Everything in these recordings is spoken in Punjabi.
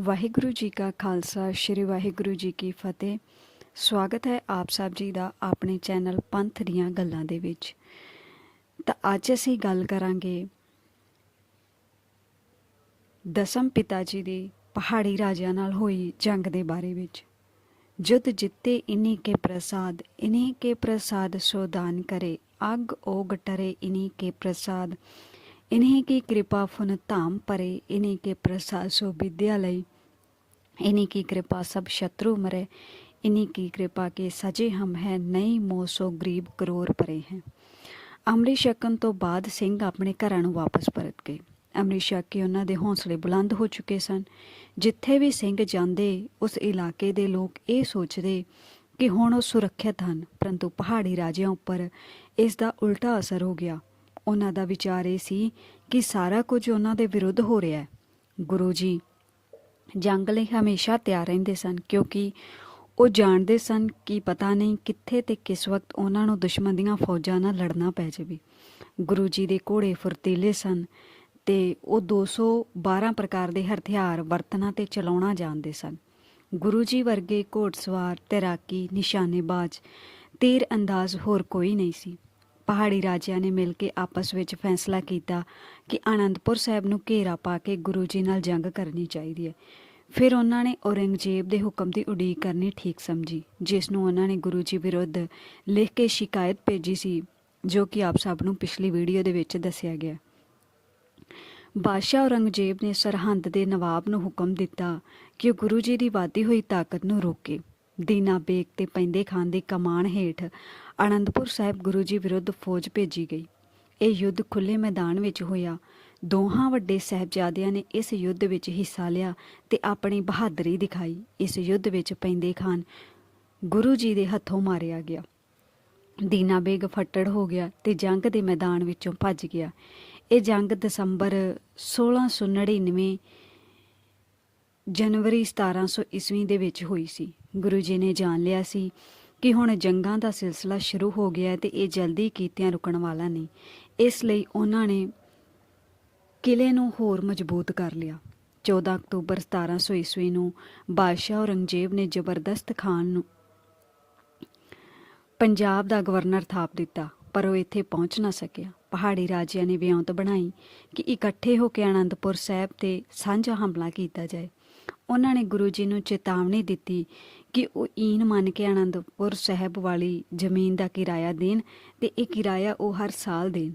ਵਾਹਿਗੁਰੂ ਜੀ ਕਾ ਖਾਲਸਾ, ਸ੍ਰੀ ਵਾਹਿਗੁਰੂ ਜੀ ਕੀ ਫਤਿਹ। ਸਵਾਗਤ ਹੈ ਆਪ ਸਾਹਿਬ ਜੀ ਦਾ ਆਪਣੇ ਚੈਨਲ ਪੰਥ ਦੀਆਂ ਗੱਲਾਂ ਦੇ ਵਿੱਚ। ਤਾਂ ਅੱਜ ਅਸੀਂ ਗੱਲ ਕਰਾਂਗੇ ਦਸਮ ਪਿਤਾ ਜੀ ਦੀ ਪਹਾੜੀ ਰਾਜਿਆਂ ਨਾਲ ਹੋਈ ਜੰਗ ਦੇ ਬਾਰੇ ਵਿੱਚ। ਜੁਦ ਜਿੱਤੇ ਇਨੀ ਕੇ ਪ੍ਰਸਾਦ, ਇਨੀ ਕੇ ਪ੍ਰਸਾਦ ਸੋਦਾਨ ਕਰੇ, ਅਗ ਓਗ ਟਰੇ ਇਨੀ ਕੇ ਪ੍ਰਸਾਦ। इन्हीं की कृपा फुन धाम परे इन्हीं के प्रसाद सो विद्यालय इन्हीं की कृपा सब शत्रु मरे इन्हीं की कृपा के सजे हम हैं नई मोह सो ਗਰੀਬ ਕਰੋੜ ਪਰੇ ਹੈ ਅੰਮ੍ਰਿਤ ਛਕਣ ਤੋਂ ਬਾਅਦ ਸਿੰਘ ਆਪਣੇ ਘਰਾਂ ਨੂੰ ਵਾਪਸ ਪਰਤ ਗਏ ਅੰਮ੍ਰਿਤ ਛਕ ਕੇ ਉਹਨਾਂ ਦੇ ਹੌਸਲੇ ਬੁਲੰਦ ਹੋ ਚੁੱਕੇ ਸਨ ਜਿੱਥੇ ਵੀ ਸਿੰਘ ਜਾਂਦੇ ਉਸ ਇਲਾਕੇ ਦੇ ਲੋਕ ਇਹ ਸੋਚਦੇ ਕਿ ਹੁਣ ਉਹ ਸੁਰੱਖਿਅਤ ਹਨ ਪਰੰਤੂ ਪਹਾੜੀ ਰਾਜਿਆਂ ਉੱਪਰ ਇਸ ਦਾ ਉਲਟਾ ਅਸਰ ਹੋ ਗਿਆ ਉਹਨਾਂ ਦਾ ਵਿਚਾਰ ਇਹ ਸੀ ਕਿ ਸਾਰਾ ਕੁਝ ਉਹਨਾਂ ਦੇ ਵਿਰੁੱਧ ਹੋ ਰਿਹਾ ਹੈ। ਗੁਰੂ ਜੀ, ਜੰਗ ਲਈ ਹਮੇਸ਼ਾ ਤਿਆਰ ਰਹਿੰਦੇ ਸਨ ਕਿਉਂਕਿ ਉਹ ਜਾਣਦੇ ਸਨ ਕਿ ਪਤਾ ਨਹੀਂ ਕਿੱਥੇ ਤੇ ਕਿਸ ਵਕਤ ਉਹਨਾਂ ਨੂੰ ਦੁਸ਼ਮਣ ਦੀਆਂ ਫੌਜਾਂ ਨਾਲ ਲੜਨਾ ਪੈ ਜਾਵੇ। ਗੁਰੂ ਜੀ ਦੇ ਘੋੜੇ ਫੁਰਤੀਲੇ ਸਨ ਤੇ ਉਹ 212 ਪ੍ਰਕਾਰ ਦੇ ਹਥਿਆਰ ਵਰਤਣਾ ਤੇ ਚਲਾਉਣਾ ਜਾਣਦੇ ਸਨ। ਗੁਰੂ ਜੀ ਵਰਗੇ ਘੋੜਸਵਾਰ, ਤੈਰਾਕੀ, ਨਿਸ਼ਾਨੇਬਾਜ਼ ਤੀਰ ਅੰਦਾਜ਼ ਹੋਰ ਕੋਈ ਨਹੀਂ ਸੀ। ਪਹਾੜੀ ਰਾਜਿਆਂ ਨੇ ਮਿਲ ਕੇ ਆਪਸ ਵਿੱਚ ਫੈਸਲਾ ਕੀਤਾ ਕਿ ਆਨੰਦਪੁਰ ਸਾਹਿਬ ਨੂੰ ਘੇਰਾ ਪਾ ਕੇ ਗੁਰੂ ਜੀ ਨਾਲ ਜੰਗ ਕਰਨੀ ਚਾਹੀਦੀ ਹੈ। ਫਿਰ ਉਹਨਾਂ ਨੇ ਔਰੰਗਜ਼ੇਬ ਦੇ ਹੁਕਮ ਦੀ ਉਡੀਕ ਕਰਨੀ ਠੀਕ ਸਮਝੀ, ਜਿਸ ਨੂੰ ਉਹਨਾਂ ਨੇ ਗੁਰੂ ਜੀ ਵਿਰੁੱਧ ਲਿਖ ਕੇ ਸ਼ਿਕਾਇਤ ਭੇਜੀ ਸੀ, ਜੋ ਕਿ ਆਪ ਸਭ ਨੂੰ ਪਿਛਲੀ ਵੀਡੀਓ ਦੇ ਵਿੱਚ ਦੱਸਿਆ ਗਿਆ। ਬਾਦਸ਼ਾਹ ਔਰੰਗਜ਼ੇਬ ਨੇ ਸਰਹੰਦ ਦੇ ਨਵਾਬ ਨੂੰ ਹੁਕਮ ਦਿੱਤਾ ਕਿ ਉਹ ਗੁਰੂ ਜੀ ਦੀ ਵਾਧੀ ਹੋਈ ਤਾਕਤ ਨੂੰ ਰੋਕੇ। ਦੀਨਾ ਬੇਗ ਤੇ ਪੈਂਦੇ ਖਾਨ ਦੀ ਕਮਾਨ ਹੇਠ ਆਨੰਦਪੁਰ ਸਾਹਿਬ ਗੁਰੂ ਜੀ ਵਿਰੁੱਧ ਫੌਜ ਭੇਜੀ ਗਈ। ਇਹ ਯੁੱਧ ਖੁੱਲੇ ਮੈਦਾਨ ਵਿੱਚ ਹੋਇਆ। ਦੋਹਾਂ ਵੱਡੇ ਸਹਿਬਜ਼ਾਦਿਆਂ ਨੇ ਇਸ ਯੁੱਧ ਵਿੱਚ ਹਿੱਸਾ ਲਿਆ ਤੇ ਆਪਣੀ ਬਹਾਦਰੀ ਦਿਖਾਈ। ਇਸ ਯੁੱਧ ਵਿੱਚ ਪੈਂਦੇ ਖਾਨ ਗੁਰੂ ਜੀ ਦੇ ਹੱਥੋਂ ਮਾਰਿਆ ਗਿਆ। ਦੀਨਾ ਬੇਗ ਫੱਟੜ ਹੋ ਗਿਆ ਤੇ ਜੰਗ ਦੇ ਮੈਦਾਨ ਵਿੱਚੋਂ ਭੱਜ ਗਿਆ। ਇਹ ਜੰਗ ਦਸੰਬਰ 1699 ਜਨਵਰੀ 1700 ਈਸਵੀ ਦੇ ਵਿੱਚ ਹੋਈ ਸੀ। ਗੁਰੂ ਜੀ ਨੇ ਜਾਣ ਲਿਆ ਸੀ ਕਿ ਹੁਣ ਜੰਗਾਂ ਦਾ ਸਿਲਸਿਲਾ ਸ਼ੁਰੂ ਹੋ ਗਿਆ ਹੈ ਤੇ ਇਹ ਜਲਦੀ ਕੀਤਿਆਂ ਰੁਕਣ ਵਾਲਾ ਨਹੀਂ। ਇਸ ਲਈ ਉਹਨਾਂ ਨੇ ਕਿਲੇ ਨੂੰ ਹੋਰ ਮਜ਼ਬੂਤ ਕਰ ਲਿਆ। 14 ਅਕਤੂਬਰ 1700 ਈਸਵੀ ਨੂੰ ਬਾਦਸ਼ਾਹ ਔਰੰਗਜ਼ੇਬ ਨੇ ਜ਼ਬਰਦਸਤ ਖਾਨ ਨੂੰ ਪੰਜਾਬ ਦਾ ਗਵਰਨਰ ਥਾਪ ਦਿੱਤਾ, ਪਰ ਉਹ ਇੱਥੇ ਪਹੁੰਚ ਨਾ ਸਕਿਆ। ਪਹਾੜੀ ਰਾਜਿਆਂ ਨੇ ਵਿਉਂਤ ਬਣਾਈ ਕਿ ਇਕੱਠੇ ਹੋ ਕੇ ਆਨੰਦਪੁਰ ਸਾਹਿਬ ਤੇ ਸਾਂਝਾ ਹਮਲਾ ਕੀਤਾ ਜਾਏ। ਉਹਨਾਂ ਨੇ ਗੁਰੂ ਜੀ ਨੂੰ ਚੇਤਾਵਨੀ ਦਿੱਤੀ ਕਿ ਉਹ ਈਨ ਮੰਨ ਕੇ ਆਨੰਦਪੁਰ ਸਾਹਿਬ ਵਾਲੀ ਜ਼ਮੀਨ ਦਾ ਕਿਰਾਇਆ ਦੇਣ ਤੇ ਇਹ ਕਿਰਾਇਆ ਉਹ ਹਰ ਸਾਲ ਦੇਣ।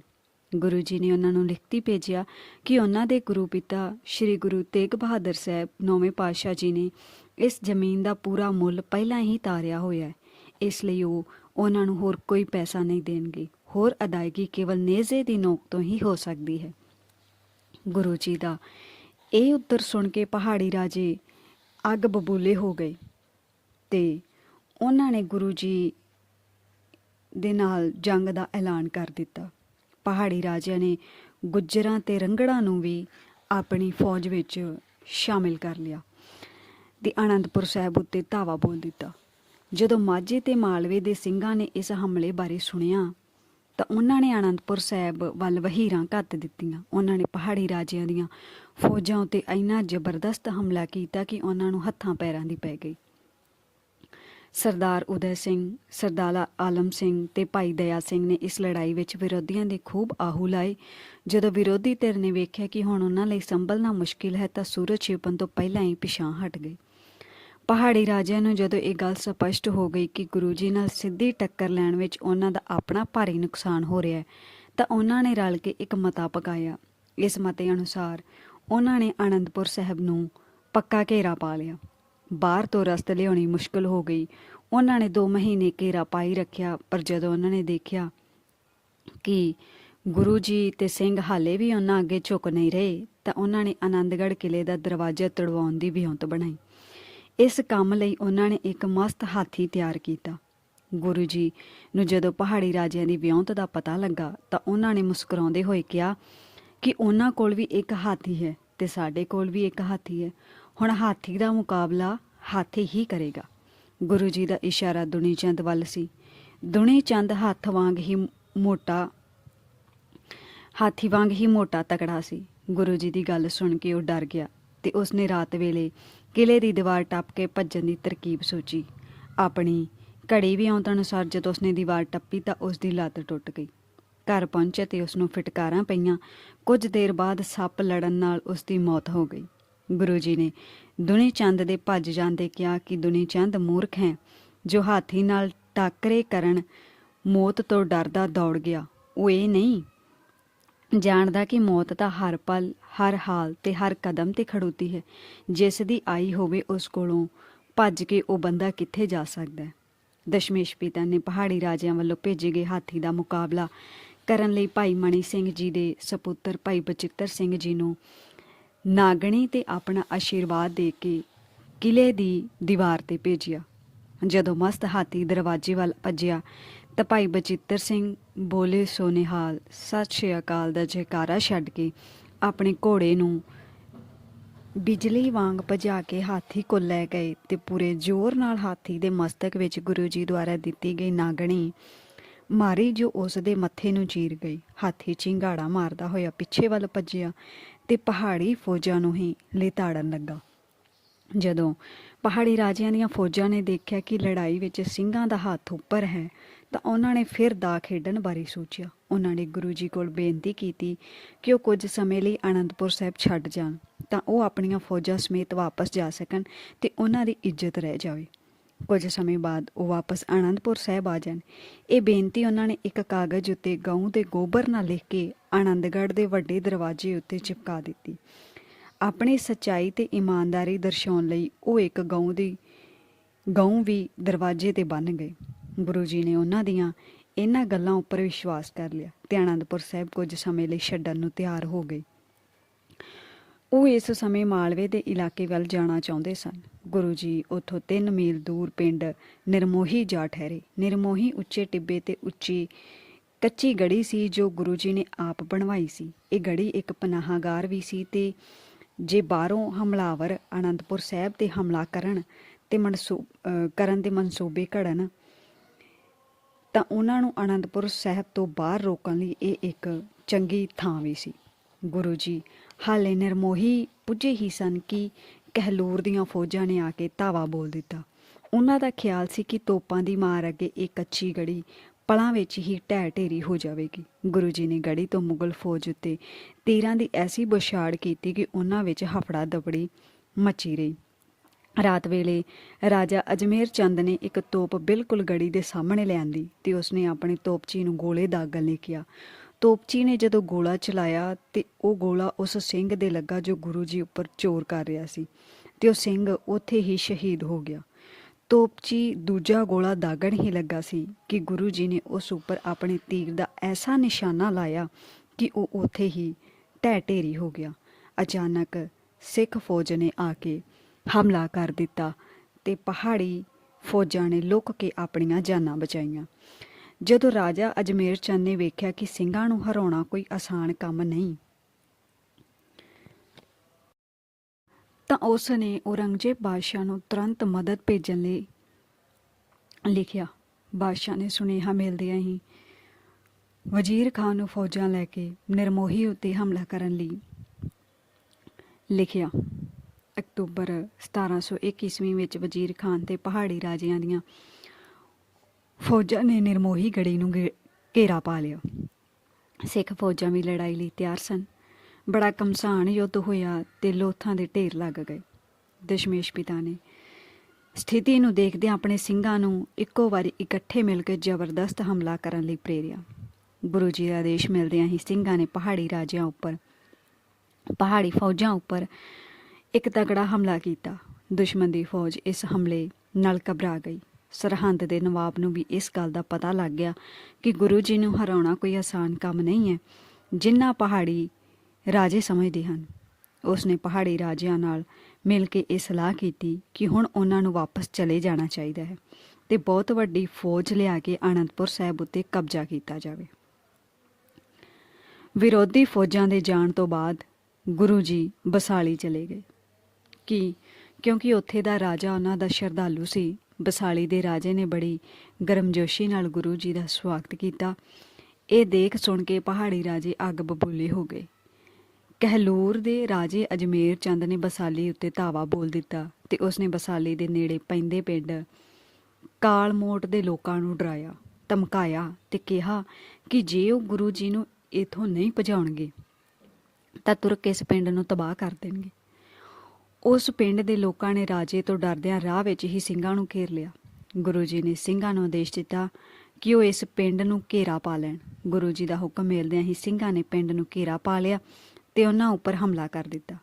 ਗੁਰੂ ਜੀ ਨੇ ਉਹਨਾਂ ਨੂੰ ਲਿਖਤੀ ਭੇਜਿਆ ਕਿ ਉਹਨਾਂ ਦੇ ਗੁਰੂ ਪਿਤਾ ਸ੍ਰੀ ਗੁਰੂ ਤੇਗ ਬਹਾਦਰ ਸਾਹਿਬ ਨੌਵੇਂ ਪਾਤਸ਼ਾਹ ਜੀ ਨੇ ਇਸ ਜ਼ਮੀਨ ਦਾ ਪੂਰਾ ਮੁੱਲ ਪਹਿਲਾਂ ਹੀ ਤਾਰਿਆ ਹੋਇਆ ਹੈ। ਇਸ ਲਈ ਉਹ ਉਹਨਾਂ ਨੂੰ ਹੋਰ ਕੋਈ ਪੈਸਾ ਨਹੀਂ ਦੇਣਗੇ। ਹੋਰ ਅਦਾਇਗੀ ਕੇਵਲ ਨੇਜ਼ੇ ਦੀ ਨੋਕ ਤੋਂ ਹੀ ਹੋ ਸਕਦੀ ਹੈ। ਗੁਰੂ ਜੀ ਦਾ ਇਹ ਉੱਤਰ ਸੁਣ ਕੇ ਪਹਾੜੀ ਰਾਜੇ ਅੱਗ ਬਬੂਲੇ ਹੋ ਗਏ। ਤੇ ਉਹਨਾਂ ਨੇ ਗੁਰੂ ਜੀ ਦੇ ਨਾਲ ਜੰਗ ਦਾ ਐਲਾਨ ਕਰ ਦਿੱਤਾ। ਪਹਾੜੀ ਰਾਜਿਆਂ ਨੇ ਗੁੱਜਰਾਂ ਤੇ ਰੰਗੜਾਂ ਨੂੰ ਵੀ ਆਪਣੀ ਫੌਜ ਵਿੱਚ ਸ਼ਾਮਿਲ ਕਰ ਲਿਆ। ਤੇ ਆਨੰਦਪੁਰ ਸਾਹਿਬ ਉੱਤੇ ਧਾਵਾ ਬੋਲ ਦਿੱਤਾ। ਜਦੋਂ ਮਾਝੇ ਤੇ ਮਾਲਵੇ ਦੇ ਸਿੰਘਾਂ ਨੇ ਇਸ ਹਮਲੇ ਬਾਰੇ ਸੁਣਿਆ, ਤਾਂ ਉਹਨਾਂ ਨੇ ਆਨੰਦਪੁਰ ਸਾਹਿਬ ਵੱਲ ਵਹੀਰਾਂ ਘੱਤ ਦਿੱਤੀਆਂ। ਉਹਨਾਂ ਨੇ ਪਹਾੜੀ ਰਾਜਿਆਂ ਦੀਆਂ ਫੌਜਾਂ ਉੱਤੇ ਇੰਨਾ ਜ਼ਬਰਦਸਤ ਹਮਲਾ ਕੀਤਾ ਕਿ ਉਹਨਾਂ ਨੂੰ ਹੱਥਾਂ ਪੈਰਾਂ ਦੀ ਪੈ ਗਈ। ਸਰਦਾਰ ਉਦੈ ਸਿੰਘ, ਸਰਦਾਲਾ ਆਲਮ ਸਿੰਘ ਤੇ ਭਾਈ ਦਇਆ ਸਿੰਘ ਨੇ ਇਸ ਲੜਾਈ ਵਿੱਚ ਵਿਰੋਧੀਆਂ ਦੇ ਖੂਬ ਆਹੂ ਲਾਏ। ਜਦੋਂ ਵਿਰੋਧੀ ਧਿਰ ਨੇ ਵੇਖਿਆ ਕਿ ਹੁਣ ਉਹਨਾਂ ਲਈ ਸੰਭਲਣਾ ਮੁਸ਼ਕਿਲ ਹੈ ਤਾਂ ਸੂਰਜ ਛਿਪਣ ਤੋਂ ਪਹਿਲਾਂ ਹੀ ਪਿਛਾਂ ਹਟ ਗਏ। ਪਹਾੜੀ ਰਾਜਿਆਂ ਨੂੰ ਜਦੋਂ ਇਹ ਗੱਲ ਸਪਸ਼ਟ ਹੋ ਗਈ ਕਿ ਗੁਰੂ ਜੀ ਨਾਲ ਸਿੱਧੀ ਟੱਕਰ ਲੈਣ ਵਿੱਚ ਉਹਨਾਂ ਦਾ ਆਪਣਾ ਭਾਰੀ ਨੁਕਸਾਨ ਹੋ ਰਿਹਾ ਹੈ, ਤਾਂ ਉਹਨਾਂ ਨੇ ਰਲ ਕੇ ਇੱਕ ਮਤਾ ਪਕਾਇਆ। ਇਸ ਮਤੇ ਅਨੁਸਾਰ ਉਹਨਾਂ ਨੇ ਆਨੰਦਪੁਰ ਸਾਹਿਬ ਨੂੰ ਪੱਕਾ ਘੇਰਾ ਪਾ ਲਿਆ। ਬਾਹਰ ਤੋਂ ਰਸਤ ਲਿਆਉਣੀ ਮੁਸ਼ਕਲ ਹੋ ਗਈ। ਉਹਨਾਂ ਨੇ 2 ਮਹੀਨੇ ਘੇਰਾ ਪਾਈ ਰੱਖਿਆ, ਪਰ ਜਦੋਂ ਉਹਨਾਂ ਨੇ ਦੇਖਿਆ ਕਿ ਗੁਰੂ ਜੀ ਤੇ ਸਿੰਘ ਹਾਲੇ ਵੀ ਉਹਨਾਂ ਅੱਗੇ ਝੁਕ ਨਹੀਂ ਰਹੇ, ਤਾਂ ਉਹਨਾਂ ਨੇ ਆਨੰਦਗੜ੍ਹ ਕਿਲੇ ਦਾ ਦਰਵਾਜ਼ਾ ਤੜਵਾਉਣ ਦੀ ਵਿਉਂਤ ਬਣਾਈ। ਇਸ ਕੰਮ ਲਈ ਉਹਨਾਂ ਨੇ ਇੱਕ ਮਸਤ ਹਾਥੀ ਤਿਆਰ ਕੀਤਾ। ਗੁਰੂ ਜੀ ਨੂੰ ਜਦੋਂ ਪਹਾੜੀ ਰਾਜਿਆਂ ਦੀ ਵਿਉਂਤ ਦਾ ਪਤਾ ਲੱਗਾ, ਤਾਂ ਉਹਨਾਂ ਨੇ ਮੁਸਕਰਾਉਂਦੇ ਹੋਏ ਕਿਹਾ ਕਿ ਉਹਨਾਂ ਕੋਲ ਵੀ ਇੱਕ ਹਾਥੀ ਹੈ ਤੇ ਸਾਡੇ ਕੋਲ ਵੀ ਇੱਕ ਹਾਥੀ ਹੈ। ਹੁਣ ਹਾਥੀ ਦਾ ਮੁਕਾਬਲਾ ਹਾਥੀ ਹੀ ਕਰੇਗਾ। ਗੁਰੂ ਜੀ ਦਾ ਇਸ਼ਾਰਾ ਦੁਨੀ ਚੰਦ ਵੱਲ ਸੀ। ਦੁਨੀ ਚੰਦ ਹੱਥ ਵਾਂਗ ਹੀ ਮੋਟਾ, ਹਾਥੀ ਵਾਂਗ ਹੀ ਮੋਟਾ ਤਕੜਾ ਸੀ। ਗੁਰੂ ਜੀ ਦੀ ਗੱਲ ਸੁਣ ਕੇ ਉਹ ਡਰ ਗਿਆ ਤੇ ਉਸਨੇ ਰਾਤ ਵੇਲੇ ਕਿਲੇ ਦੀ ਦੀਵਾਰ ਟੱਪ ਕੇ ਭੱਜਣ ਦੀ ਤਰਕੀਬ ਸੋਚੀ। ਆਪਣੀ ਘੜੀ ਵੀ ਆਉਣ ਅਨੁਸਾਰ ਜਦੋਂ ਉਸਨੇ ਦੀਵਾਰ ਟੱਪੀ ਤਾਂ ਉਸ ਦੀ ਲੱਤ ਟੁੱਟ ਗਈ। ਘਰ ਪਹੁੰਚੇ ਤੇ ਉਸ ਨੂੰ ਫਟਕਾਰਾਂ ਪਈਆਂ। ਕੁਝ ਦੇਰ ਬਾਅਦ ਸੱਪ ਲੜਨ ਨਾਲ ਉਸ ਦੀ ਮੌਤ ਹੋ ਗਈ। ਗੁਰੂ ਜੀ ਨੇ ਦੁਨੀ ਚੰਦ ਦੇ ਭੱਜ ਜਾਂਦੇ ਕਿਹਾ ਕਿ ਦੁਨੀ ਚੰਦ ਮੂਰਖ ਹੈ, ਜੋ ਹਾਥੀ ਨਾਲ ਟਾਕਰੇ ਕਰਨ ਮੌਤ ਤੋਂ ਡਰਦਾ ਦੌੜ ਗਿਆ। ਉਹ ਇਹ ਨਹੀਂ ਜਾਣਦਾ ਕਿ ਮੌਤ ਤਾਂ ਹਰ ਪਲ, ਹਰ ਹਾਲ ਤੇ ਹਰ ਕਦਮ ਤੇ ਖੜੋਤੀ ਹੈ। ਜਿਸ ਦੀ ਆਈ ਹੋਵੇ ਉਸ ਕੋਲੋਂ ਭੱਜ ਕੇ ਉਹ ਬੰਦਾ ਕਿੱਥੇ ਜਾ ਸਕਦਾ ਹੈ? ਦਸ਼ਮੇਸ਼ ਪਿਤਾ ਨੇ ਪਹਾੜੀ ਰਾਜਿਆਂ ਵੱਲੋਂ ਭੇਜੇ ਗਏ ਹਾਥੀ ਦਾ ਮੁਕਾਬਲਾ ਕਰਨ ਲਈ ਭਾਈ ਮਣੀ ਸਿੰਘ ਜੀ ਦੇ ਸਪੁੱਤਰ ਭਾਈ ਬਚਿੱਤਰ ਸਿੰਘ ਜੀ ਨੂੰ ਨਾਗਣੀ ਤੇ ਆਪਣਾ ਆਸ਼ੀਰਵਾਦ ਦੇ ਕੇ ਕਿਲੇ ਦੀ ਦੀਵਾਰ ਤੇ ਭੇਜਿਆ। ਜਦੋਂ ਮਸਤ ਹਾਥੀ ਦਰਵਾਜ਼ੇ ਵੱਲ ਭੱਜਿਆ, ਤਾਂ ਭਾਈ ਬਚਿੱਤਰ ਸਿੰਘ ਬੋਲੇ ਸੋਨਿਹਾਲ, ਸਤਿ ਸ਼੍ਰੀ ਅਕਾਲ ਦਾ ਜੈਕਾਰਾ ਛੱਡ ਕੇ ਆਪਣੇ ਘੋੜੇ ਨੂੰ ਬਿਜਲੀ ਵਾਂਗ ਭਜਾ ਕੇ ਹਾਥੀ ਕੋਲ ਲੈ ਗਏ ਤੇ ਪੂਰੇ ਜ਼ੋਰ ਨਾਲ ਹਾਥੀ ਦੇ ਮਸਤਕ ਵਿੱਚ ਗੁਰੂ ਜੀ ਦੁਆਰਾ ਦਿੱਤੀ ਗਈ ਨਾਗਣੀ ਮਾਰੀ ਜੋ ਉਸ ਦੇ ਮੱਥੇ ਨੂੰ ਚੀਰ ਗਈ। ਹਾਥੀ ਚਿੰਗਾੜਾ ਮਾਰਦਾ ਹੋਇਆ ਪਿੱਛੇ ਵੱਲ ਭੱਜਿਆ ਤੇ ਪਹਾੜੀ ਫੌਜਾਂ ਨੂੰ ਹੀ ਲਿਤਾੜਨ ਲੱਗਾ। ਜਦੋਂ ਪਹਾੜੀ ਰਾਜਿਆਂ ਦੀਆਂ ਫੌਜਾਂ ਨੇ ਦੇਖਿਆ ਕਿ ਲੜਾਈ ਵਿੱਚ ਸਿੰਘਾਂ ਦਾ ਹੱਥ ਉੱਪਰ ਹੈ, ਤਾਂ ਉਹਨਾਂ ਨੇ ਫਿਰ ਦਾ ਖੇਡਣ ਬਾਰੇ ਸੋਚਿਆ। ਉਹਨਾਂ ਨੇ ਗੁਰੂ ਜੀ ਕੋਲ ਬੇਨਤੀ ਕੀਤੀ ਕਿ ਉਹ ਕੁਝ ਸਮੇਂ ਲਈ ਆਨੰਦਪੁਰ ਸਾਹਿਬ ਛੱਡ ਜਾਣ, ਤਾਂ ਉਹ ਆਪਣੀਆਂ ਫੌਜਾਂ ਸਮੇਤ ਵਾਪਸ ਜਾ ਸਕਣ ਤੇ ਉਹਨਾਂ ਦੀ ਇੱਜ਼ਤ ਰਹਿ ਜਾਵੇ। ਕੁਝ ਸਮੇਂ ਬਾਅਦ ਉਹ ਵਾਪਸ ਆਨੰਦਪੁਰ ਸਾਹਿਬ ਆ ਜਾਣ। ਇਹ ਬੇਨਤੀ ਉਹਨਾਂ ਨੇ ਇੱਕ ਕਾਗਜ਼ ਉੱਤੇ ਗਊ ਦੇ ਗੋਬਰ ਨਾਲ ਲਿਖ ਕੇ ਆਨੰਦਗੜ੍ਹ ਦੇ ਵੱਡੇ ਦਰਵਾਜ਼ੇ ਉੱਤੇ ਚਿਪਕਾ ਦਿੱਤੀ। ਆਪਣੀ ਸੱਚਾਈ ਤੇ ਇਮਾਨਦਾਰੀ ਦਰਸਾਉਣ ਲਈ ਉਹ ਇੱਕ ਗਊ ਦੀ, ਗਊ ਵੀ ਦਰਵਾਜ਼ੇ ਤੇ ਬੰਨ ਗਏ। ਗੁਰੂ ਜੀ ਨੇ ਉਹਨਾਂ ਦੀਆਂ ਇਹਨਾਂ ਗੱਲਾਂ ਉੱਪਰ ਵਿਸ਼ਵਾਸ ਕਰ ਲਿਆ। ਤੇ ਆਨੰਦਪੁਰ ਸਾਹਿਬ ਕੁਝ ਸਮੇਂ ਲਈ ਛੱਡਣ ਨੂੰ ਤਿਆਰ ਹੋ ਗਏ। ਉਹ ਇਸ ਸਮੇਂ ਮਾਲਵੇ ਦੇ ਇਲਾਕੇ ਵੱਲ ਜਾਣਾ ਚਾਹੁੰਦੇ ਸਨ। ਗੁਰੂ ਜੀ ਉੱਥੋਂ 3 ਮੀਲ ਦੂਰ ਪਿੰਡ ਨਿਰਮੋਹੀ ਜਾ ਠਹਿਰੇ। ਨਿਰਮੋਹੀ ਉੱਚੇ ਟਿੱਬੇ ਤੇ ਉੱਚੀ ਕੱਚੀ ਗੜੀ ਸੀ ਜੋ ਗੁਰੂ ਜੀ ਨੇ ਆਪ ਬਣਵਾਈ ਸੀ। ਇਹ ਗੜੀ ਇੱਕ ਪਨਾਹਗਾਰ ਵੀ ਸੀ ਤੇ ਜੇ ਬਾਹਰੋਂ ਹਮਲਾਵਰ ਅਨੰਦਪੁਰ ਸਾਹਿਬ ਤੇ ਹਮਲਾ ਕਰਨ ਤੇ ਮਨਸੂ ਕਰਨ ਦੇ ਮਨਸੂਬੇ ਘੜਨ ਤਾਂ ਉਹਨਾਂ ਨੂੰ ਆਨੰਦਪੁਰ ਸਾਹਿਬ ਤੋਂ ਬਾਹਰ ਰੋਕਣ ਲਈ ਇਹ ਇੱਕ ਚੰਗੀ ਥਾਂ ਵੀ ਸੀ। ਗੁਰੂ ਜੀ। ਹਾਲੇ ਨਿਰਮੋਹੀ ਪੁੱਜੇ ਹੀ ਸਨ ਕਿ ਕਹਿਲੂਰ ਦੀਆਂ ਫੌਜਾਂ ਨੇ ਆ ਕੇ ਧਾਵਾ ਬੋਲ ਦਿੱਤਾ। ਉਹਨਾਂ ਦਾ ਖਿਆਲ ਸੀ ਕਿ ਤੋਪਾਂ ਦੀ ਮਾਰ ਅੱਗੇ ਇਹ ਕੱਚੀ ਗੜੀ ਪਲਾਂ ਵਿੱਚ ਹੀ ਢਹਿ ਢੇਰੀ ਹੋ ਜਾਵੇਗੀ। ਗੁਰੂ ਜੀ ਨੇ ਗੜੀ ਤੋਂ ਮੁਗਲ ਫੌਜ ਉੱਤੇ ਤੀਰਾਂ ਦੀ ਐਸੀ ਬੁਛਾੜ ਕੀਤੀ ਕਿ ਉਹਨਾਂ ਵਿੱਚ ਹਫੜਾ ਦਬੜੀ ਮਚੀ ਰਹੀ। ਰਾਤ ਵੇਲੇ ਰਾਜਾ ਅਜਮੇਰ ਚੰਦ ਨੇ ਇੱਕ ਤੋਪ ਬਿਲਕੁਲ ਗੜੀ ਦੇ ਸਾਹਮਣੇ ਲਿਆਂਦੀ ਤੇ ਉਸਨੇ ਆਪਣੀ ਤੋਪਚੀ ਨੂੰ ਗੋਲੇ ਦਾਗਣ ਲਈ ਕਿਹਾ ਤੋਪਚੀ ਨੇ ਜਦੋਂ ਗੋਲਾ ਚਲਾਇਆ ਤੇ ਉਹ ਗੋਲਾ ਉਸ ਸਿੰਘ ਦੇ ਲੱਗਾ ਜੋ ਗੁਰੂ ਜੀ ਉੱਪਰ ਚੋਰ ਕਰ ਰਿਹਾ ਸੀ ਤੇ ਉਹ ਸਿੰਘ ਉੱਥੇ ਹੀ ਸ਼ਹੀਦ ਹੋ ਗਿਆ। ਤੋਪਚੀ ਦੂਜਾ ਗੋਲਾ ਦਾਗਣ ਹੀ ਲੱਗਾ ਸੀ ਕਿ ਗੁਰੂ ਜੀ ਨੇ ਉਸ ਉੱਪਰ ਆਪਣੇ ਤੀਰ ਦਾ ਐਸਾ ਨਿਸ਼ਾਨਾ ਲਾਇਆ ਕਿ ਉਹ ਉੱਥੇ ਹੀ ਢਹਿ ਢੇਰੀ ਹੋ ਗਿਆ। ਅਚਾਨਕ ਸਿੱਖ ਫੌਜ ਨੇ ਆ ਕੇ ਹਮਲਾ ਕਰ ਦਿੱਤਾ ਤੇ ਪਹਾੜੀ ਫੌਜਾਂ ਨੇ ਲੁੱਕ ਕੇ ਆਪਣੀਆਂ ਜਾਨਾਂ ਬਚਾਈਆਂ। ਜਦੋਂ ਰਾਜਾ ਅਜਮੇਰ ਚੰਦ ਨੇ ਵੇਖਿਆ ਕਿ ਸਿੰਘਾਂ ਨੂੰ ਹਰਾਉਣਾ ਕੋਈ ਆਸਾਨ ਕੰਮ ਨਹੀਂ, ਤਾਂ ਉਸ ਨੇ ਔਰੰਗਜ਼ੇਬ ਬਾਦਸ਼ਾਹ ਨੂੰ ਤੁਰੰਤ ਮਦਦ ਭੇਜਣ ਲਈ ਲਿਖਿਆ। ਬਾਦਸ਼ਾਹ ਨੇ ਸੁਨੇਹਾ ਮਿਲਦਿਆਂ ਹੀ ਵਜ਼ੀਰ ਖਾਨ ਨੂੰ ਫੌਜਾਂ ਲੈ ਕੇ ਨਿਰਮੋਹੀ ਉੱਤੇ ਹਮਲਾ ਕਰਨ ਲਈ ਲਿਖਿਆ। ਅਕਤੂਬਰ 1701 ਈਸਵੀ ਵਿੱਚ ਵਜ਼ੀਰ ਖਾਨ ਤੇ ਪਹਾੜੀ ਰਾਜਿਆਂ ਦੀਆਂ ਫੌਜਾਂ ਨੇ ਨਿਰਮੋਹੀ ਗੜੀ ਨੂੰ ਘੇਰਾ ਪਾ ਲਿਆ। ਸਿੱਖ ਫੌਜਾਂ ਵੀ ਲੜਾਈ ਲਈ ਤਿਆਰ ਸਨ। ਬੜਾ ਕਮਸਾਨ ਯੁੱਧ ਹੋਇਆ ਤੇ ਲੋਥਾਂ ਦੇ ਢੇਰ ਲੱਗ ਗਏ। ਦਸ਼ਮੇਸ਼ ਪਿਤਾ ਨੇ ਸਥਿਤੀ ਨੂੰ ਦੇਖਦਿਆਂ ਆਪਣੇ ਸਿੰਘਾਂ ਨੂੰ ਇੱਕੋ ਵਾਰੀ ਇਕੱਠੇ ਮਿਲ ਕੇ ਜ਼ਬਰਦਸਤ ਹਮਲਾ ਕਰਨ ਲਈ ਪ੍ਰੇਰਿਆ। ਗੁਰੂ ਜੀ ਦਾ ਆਦੇਸ਼ ਮਿਲਦਿਆਂ ਹੀ ਸਿੰਘਾਂ ਨੇ ਪਹਾੜੀ ਰਾਜਿਆਂ ਉੱਪਰ, ਪਹਾੜੀ ਫੌਜਾਂ ਉੱਪਰ ਇੱਕ ਤਗੜਾ ਹਮਲਾ ਕੀਤਾ। ਦੁਸ਼ਮਣ ਦੀ ਫੌਜ ਇਸ ਹਮਲੇ ਨਾਲ ਘਬਰਾ ਗਈ। ਸਰਹੰਦ ਦੇ ਨਵਾਬ ਨੂੰ ਵੀ ਇਸ ਗੱਲ ਦਾ ਪਤਾ ਲੱਗ ਗਿਆ ਕਿ ਗੁਰੂ ਜੀ ਨੂੰ ਹਰਾਉਣਾ ਕੋਈ ਆਸਾਨ ਕੰਮ ਨਹੀਂ ਹੈ, ਜਿੰਨਾ ਪਹਾੜੀ ਰਾਜੇ ਸਮਝਦੇ ਹਨ। ਉਸਨੇ ਪਹਾੜੀ ਰਾਜਿਆਂ ਨਾਲ ਮਿਲ ਕੇ ਇਹ ਸਲਾਹ ਕੀਤੀ ਕਿ ਹੁਣ ਉਹਨਾਂ ਨੂੰ ਵਾਪਸ ਚਲੇ ਜਾਣਾ ਚਾਹੀਦਾ ਹੈ ਤੇ ਬਹੁਤ ਵੱਡੀ ਫੌਜ ਲਿਆ ਕੇ ਆਨੰਦਪੁਰ ਸਾਹਿਬ ਉੱਤੇ ਕਬਜ਼ਾ ਕੀਤਾ ਜਾਵੇ। ਵਿਰੋਧੀ ਫੌਜਾਂ ਦੇ ਜਾਣ ਤੋਂ ਬਾਅਦ ਗੁਰੂ ਜੀ ਬਸਾਲੀ ਚਲੇ ਗਏ। ਕਿ? ਕਿਉਂਕਿ ਉੱਥੇ ਦਾ ਰਾਜਾ ਉਹਨਾਂ ਦਾ ਸ਼ਰਧਾਲੂ ਸੀ ਬਸਾਲੀ ਦੇ ਰਾਜੇ ਨੇ ਬੜੀ ਗਰਮਜੋਸ਼ੀ ਨਾਲ ਗੁਰੂ ਜੀ ਦਾ ਸਵਾਗਤ ਕੀਤਾ। ਇਹ ਦੇਖ ਸੁਣ ਕੇ ਪਹਾੜੀ ਰਾਜੇ ਅੱਗ ਬਬੂਲੇ ਹੋ ਗਏ। ਕਹਿਲੂਰ ਦੇ ਰਾਜੇ ਅਜਮੇਰ ਚੰਦ ਨੇ ਬਸਾਲੀ ਉੱਤੇ ਧਾਵਾ ਬੋਲ ਦਿੱਤਾ ਤੇ ਉਸਨੇ ਬਸਾਲੀ ਦੇ ਨੇੜੇ ਪੈਂਦੇ ਪਿੰਡ ਕਾਲਮੋਟ ਦੇ ਲੋਕਾਂ ਨੂੰ ਡਰਾਇਆ, ਧਮਕਾਇਆ ਤੇ ਕਿਹਾ ਕਿ ਜੇ ਉਹ ਗੁਰੂ ਜੀ ਨੂੰ ਇਥੋਂ ਨਹੀਂ ਭਜਾਉਣਗੇ ਤਾਂ ਤੁਰਕ ਇਸ ਪਿੰਡ ਨੂੰ ਤਬਾਹ ਕਰ ਦੇਣਗੇ। ਉਸ ਪਿੰਡ ਦੇ ਲੋਕਾਂ ਨੇ ਰਾਜੇ ਤੋਂ ਡਰਦਿਆਂ ਰਾਹ ਵਿੱਚ ਹੀ ਸਿੰਘਾਂ ਨੂੰ ਘੇਰ ਲਿਆ। ਗੁਰੂ ਜੀ ਨੇ ਸਿੰਘਾਂ ਨੂੰ ਆਦੇਸ਼ ਦਿੱਤਾ ਕਿ ਉਹ ਇਸ ਪਿੰਡ ਨੂੰ ਘੇਰਾ ਪਾ ਲੈਣ। ਗੁਰੂ ਜੀ ਦਾ ਹੁਕਮ ਮਿਲਦਿਆਂ ਹੀ ਸਿੰਘਾਂ ਨੇ ਪਿੰਡ ਨੂੰ ਘੇਰਾ ਪਾ ਲਿਆ ਤੇ ਉਹਨਾਂ ਉੱਪਰ ਹਮਲਾ ਕਰ ਦਿੱਤਾ।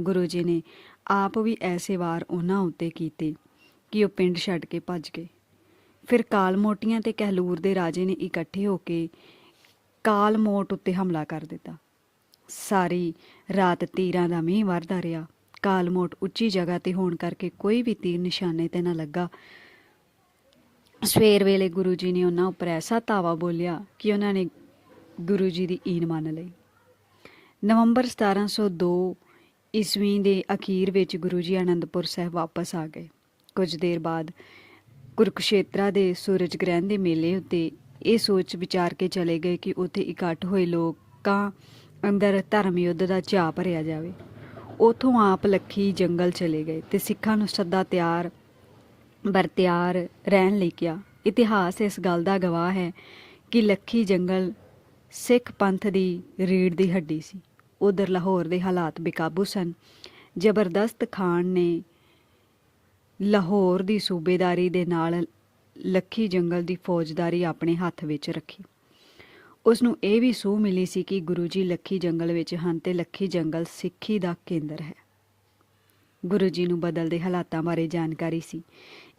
ਗੁਰੂ ਜੀ ਨੇ ਆਪ ਵੀ ਐਸੇ ਵਾਰ ਉਹਨਾਂ ਉੱਤੇ ਕੀਤੇ ਕਿ ਉਹ ਪਿੰਡ ਛੱਡ ਕੇ ਭੱਜ ਗਏ। ਫਿਰ ਕਾਲਮੋਟੀਆਂ ਤੇ ਕਹਿਲੂਰ ਦੇ ਰਾਜੇ ਨੇ ਇਕੱਠੇ ਹੋ ਕੇ ਕਾਲਮੋਟ ਉੱਤੇ ਹਮਲਾ ਕਰ ਦਿੱਤਾ। ਸਾਰੀ ਰਾਤ ਤੀਰਾਂ ਦਾ ਮੀਂਹ ਵਰਦਾ ਰਿਹਾ। ਕਾਲਮੋਟ ਉੱਚੀ ਜਗ੍ਹਾ ਤੇ ਹੋਣ ਕਰਕੇ ਕੋਈ ਵੀ ਤੀਰ ਨਿਸ਼ਾਨੇ ਤੇ ਨਾ ਲੱਗਾ। ਸਵੇਰ ਵੇਲੇ ਗੁਰੂ ਜੀ ਨੇ ਉਹਨਾਂ ਉੱਪਰ ਐਸਾ ਧਾਵਾ ਬੋਲਿਆ ਕਿ ਉਹਨਾਂ ਨੇ ਗੁਰੂ ਜੀ ਦੀ ਈਨ ਮੰਨ ਲਈ। ਨਵੰਬਰ 1702 ਈਸਵੀ ਦੇ ਅਖੀਰ ਵਿੱਚ ਗੁਰੂ ਜੀ ਆਨੰਦਪੁਰ ਸਾਹਿਬ ਵਾਪਸ ਆ ਗਏ। ਕੁਝ ਦੇਰ ਬਾਅਦ ਕੁਰਕਸ਼ੇਤਰਾ ਦੇ ਸੂਰਜ ਗ੍ਰਹਿਣ ਦੇ ਮੇਲੇ ਉੱਤੇ ਇਹ ਸੋਚ ਵਿਚਾਰ ਕੇ ਚਲੇ ਗਏ ਕਿ ਉੱਥੇ ਇਕੱਠ ਹੋਏ ਲੋਕਾਂ ਅੰਦਰ ਧਰਮ ਯੁੱਧ ਦਾ ਝਾਅ ਭਰਿਆ ਜਾਵੇ। ਉਥੋਂ ਆਪ ਲੱਖੀ ਜੰਗਲ ਚਲੇ ਗਏ ਤੇ ਸਿੱਖਾਂ ਨੂੰ ਸੱਦਾ ਤਿਆਰ, ਬਰਤਿਆਰ ਰਹਿਣ ਲਈ ਕਿਹਾ। ਇਤਿਹਾਸ ਇਸ ਗੱਲ ਦਾ ਗਵਾਹ ਹੈ ਕਿ ਲੱਖੀ ਜੰਗਲ ਸਿੱਖ ਪੰਥ ਦੀ ਰੀੜ ਦੀ ਹੱਡੀ ਸੀ। ਉਧਰ ਲਾਹੌਰ ਦੇ ਹਾਲਾਤ ਬੇਕਾਬੂ ਸਨ। ਜ਼ਬਰਦਸਤ ਖਾਨ ਨੇ ਲਾਹੌਰ ਦੀ ਸੂਬੇਦਾਰੀ ਦੇ ਨਾਲ ਲੱਖੀ ਜੰਗਲ ਦੀ ਫੌਜਦਾਰੀ ਆਪਣੇ ਹੱਥ ਵਿੱਚ ਰੱਖੀ। ਉਸ ਨੂੰ ਇਹ ਵੀ ਸੂਹ ਮਿਲੀ ਸੀ ਕਿ ਗੁਰੂ ਜੀ ਲੱਖੀ ਜੰਗਲ ਵਿੱਚ ਹਨ ਤੇ ਲੱਖੀ ਜੰਗਲ ਸਿੱਖੀ ਦਾ ਕੇਂਦਰ ਹੈ। ਗੁਰੂ ਜੀ ਨੂੰ ਬਦਲਦੇ ਹਾਲਾਤਾਂ ਬਾਰੇ ਜਾਣਕਾਰੀ ਸੀ।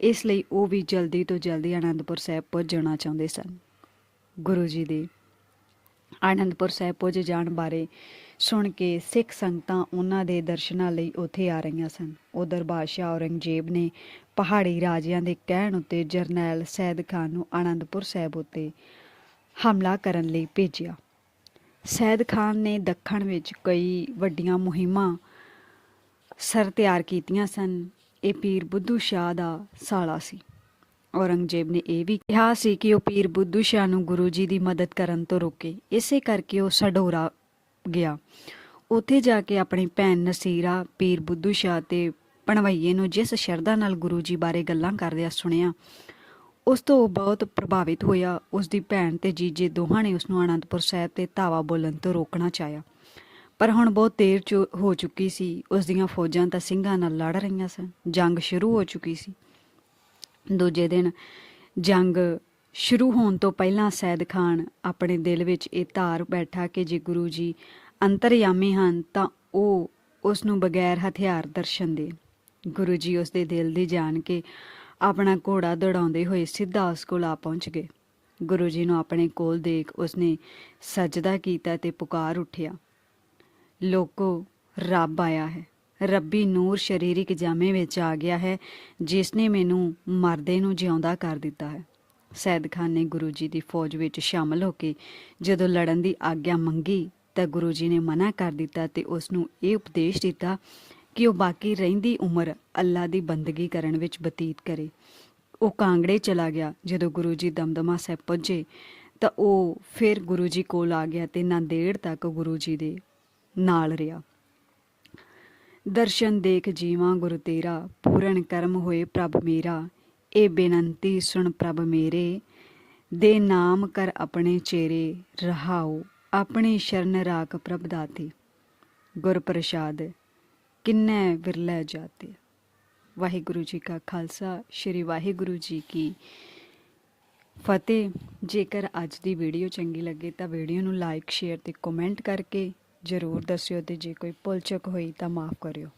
ਇਸ ਲਈ ਉਹ ਵੀ ਜਲਦੀ ਤੋਂ ਜਲਦੀ ਆਨੰਦਪੁਰ ਸਾਹਿਬ ਪਹੁੰਚਣਾ ਚਾਹੁੰਦੇ ਸਨ। ਗੁਰੂ ਜੀ ਦੇ ਆਨੰਦਪੁਰ ਸਾਹਿਬ ਪਹੁੰਚ ਜਾਣ ਬਾਰੇ ਸੁਣ ਕੇ ਸਿੱਖ ਸੰਗਤਾਂ ਉਹਨਾਂ ਦੇ ਦਰਸ਼ਨਾਂ ਲਈ ਉੱਥੇ ਆ ਰਹੀਆਂ ਸਨ। ਉਧਰ ਬਾਦਸ਼ਾਹ ਔਰੰਗਜ਼ੇਬ ਨੇ ਪਹਾੜੀ ਰਾਜਿਆਂ ਦੇ ਕਹਿਣ ਉੱਤੇ ਜਰਨੈਲ ਸੈਦ ਖਾਨ ਨੂੰ ਆਨੰਦਪੁਰ ਸਾਹਿਬ ਉੱਤੇ ਹਮਲਾ ਕਰਨ ਲਈ ਭੇਜਿਆ। ਸੈਦ ਖਾਨ ਨੇ ਦੱਖਣ ਵਿੱਚ ਕਈ ਵੱਡੀਆਂ ਮੁਹਿੰਮਾਂ ਸਰ ਤਿਆਰ ਕੀਤੀਆਂ ਸਨ। ਇਹ ਪੀਰ ਬੁੱਧੂ ਸ਼ਾਹ ਦਾ ਸਾਲਾ ਸੀ। ਔਰੰਗਜ਼ੇਬ ਨੇ ਇਹ ਵੀ ਕਿਹਾ ਸੀ ਕਿ ਉਹ ਪੀਰ ਬੁੱਧੂ ਸ਼ਾਹ ਨੂੰ ਗੁਰੂ ਜੀ ਦੀ ਮਦਦ ਕਰਨ ਤੋਂ ਰੋਕੇ। ਇਸੇ ਕਰਕੇ ਉਹ ਸਡੋਰਾ ਗਿਆ। ਉੱਥੇ ਜਾ ਕੇ ਆਪਣੀ ਭੈਣ ਨਸੀਰਾ ਪੀਰ ਬੁੱਧੂ ਸ਼ਾਹ ਤੇ ਪਣਵਈਏ ਨੂੰ ਜਿਸ ਸ਼ਰਧਾ ਨਾਲ ਗੁਰੂ ਜੀ ਬਾਰੇ ਗੱਲਾਂ ਕਰਦਿਆਂ ਸੁਣਿਆ ਉਸ ਤੋਂ ਉਹ ਬਹੁਤ ਪ੍ਰਭਾਵਿਤ ਹੋਇਆ। ਉਸ ਦੀ ਭੈਣ ਤੇ ਜੀਜੇ ਦੋਹਾਂ ਨੇ ਉਸ ਨੂੰ ਆਨੰਦਪੁਰ ਸਾਹਿਬ ਤੇ ਧਾਵਾ ਬੋਲਣ ਤੋਂ ਰੋਕਣਾ ਚਾਹਿਆ। ਪਰ ਹੁਣ ਬਹੁਤ ਦੇਰ ਚੁ- ਹੋ ਚੁੱਕੀ ਸੀ। ਉਸ ਦੀਆਂ ਫੌਜਾਂ ਤਾਂ ਸਿੰਘਾਂ ਨਾਲ ਲੜ ਰਹੀਆਂ ਸਨ। ਜੰਗ ਸ਼ੁਰੂ ਹੋ ਚੁੱਕੀ ਸੀ। ਦੂਜੇ ਦਿਨ ਜੰਗ ਸ਼ੁਰੂ ਹੋਣ ਤੋਂ ਪਹਿਲਾਂ ਸੈਦ ਖਾਨ ਆਪਣੇ ਦਿਲ ਵਿੱਚ ਇਹ ਧਾਰ ਬੈਠਾ ਕਿ ਜੇ ਗੁਰੂ ਜੀ ਅੰਤਰਯਾਮੀ ਹਨ ਤਾਂ ਉਹ ਉਸ ਨੂੰ ਬਗੈਰ ਹਥਿਆਰ ਦਰਸ਼ਨ ਦੇ ਗੁਰੂ ਜੀ ਉਸ ਦੇ ਦਿਲ ਦੀ ਜਾਣ ਕੇ ਆਪਣਾ ਘੋੜਾ ਦੌੜਾਉਂਦੇ ਹੋਏ ਸਿੱਧਾ ਉਸ ਕੋਲ ਆ ਪਹੁੰਚ ਗਏ। ਗੁਰੂ ਜੀ ਨੂੰ ਆਪਣੇ ਕੋਲ ਦੇਖ ਉਸਨੇ ਸਜਦਾ ਕੀਤਾ ਤੇ ਪੁਕਾਰ ਉੱਠਿਆ। ਲੋਕੋ, ਰੱਬ ਆਇਆ ਹੈ। ਰੱਬੀ ਨੂਰ ਸ਼ਰੀਰਿਕ ਜਾਮੇ ਵਿੱਚ ਆ ਗਿਆ ਹੈ, ਜਿਸ ਨੇ ਮੈਨੂੰ ਮਰਦੇ ਨੂੰ ਜਿਉਂਦਾ ਕਰ ਦਿੱਤਾ ਹੈ। ਸੈਦ ਖਾਨ ਨੇ ਗੁਰੂ ਜੀ ਦੀ ਫੌਜ ਵਿੱਚ ਸ਼ਾਮਲ ਹੋ ਕੇ ਜਦੋਂ ਲੜਨ ਦੀ ਆਗਿਆ ਮੰਗੀ ਤਾਂ ਗੁਰੂ ਜੀ ਨੇ ਮਨਾ ਕਰ ਦਿੱਤਾ ਤੇ ਉਸ ਨੂੰ ਇਹ ਉਪਦੇਸ਼ ਦਿੱਤਾ ਕਿ ਉਹ ਬਾਕੀ ਰਹਿੰਦੀ ਉਮਰ ਅੱਲਾ ਦੀ ਬੰਦਗੀ ਕਰਨ ਵਿੱਚ ਬਤੀਤ ਕਰੇ। ਉਹ ਕਾਂਗੜੇ ਚਲਾ ਗਿਆ। ਜਦੋਂ ਗੁਰੂ ਜੀ ਦਮਦਮਾ ਸਾਹਿਬ ਪਹੁੰਚੇ, ਤਾਂ ਉਹ ਫਿਰ ਗੁਰੂ ਜੀ ਕੋਲ ਆ ਗਿਆ ਤੇ ਨਾਂਦੇੜ ਤੱਕ ਗੁਰੂ ਜੀ ਦੇ ਨਾਲ ਰਿਹਾ। ਦਰਸ਼ਨ ਦੇਖ ਜੀਵਾਂ ਗੁਰ ਤੇਰਾ, ਪੂਰਨ ਕਰਮ ਹੋਏ ਪ੍ਰਭ ਮੇਰਾ। ਇਹ ਬੇਨੰਤੀ ਸੁਣ ਪ੍ਰਭ ਮੇਰੇ, ਦੇ ਨਾਮ ਕਰ ਆਪਣੇ ਚੇਰੇ ਰਹਾਓ, ਆਪਣੀ ਸ਼ਰਨ ਰਾਖ ਪ੍ਰਭ ਦਾਤੇ। ਗੁਰ ਪ੍ਰਸਾਦ ਕਿੰਨੇ ਵਿਰਲੇ ਜਾਤੇ ਵਾਹਿਗੁਰੂ ਜੀ ਕਾ ਖਾਲਸਾ, ਸ੍ਰੀ ਵਾਹਿਗੁਰੂ ਜੀ ਕੀ ਫਤਿਹ। ਜੇਕਰ ਅੱਜ ਦੀ ਵੀਡੀਓ ਚੰਗੀ ਲੱਗੇ ਤਾਂ ਵੀਡੀਓ ਨੂੰ ਲਾਈਕ, ਸ਼ੇਅਰ ਤੇ ਕਮੈਂਟ ਕਰਕੇ ਜਰੂਰ ਦੱਸਿਓ ਤੇ ਜੇ ਕੋਈ ਭੁੱਲ ਚੁੱਕ ਹੋਈ ਤਾਂ ਮਾਫ ਕਰਿਓ।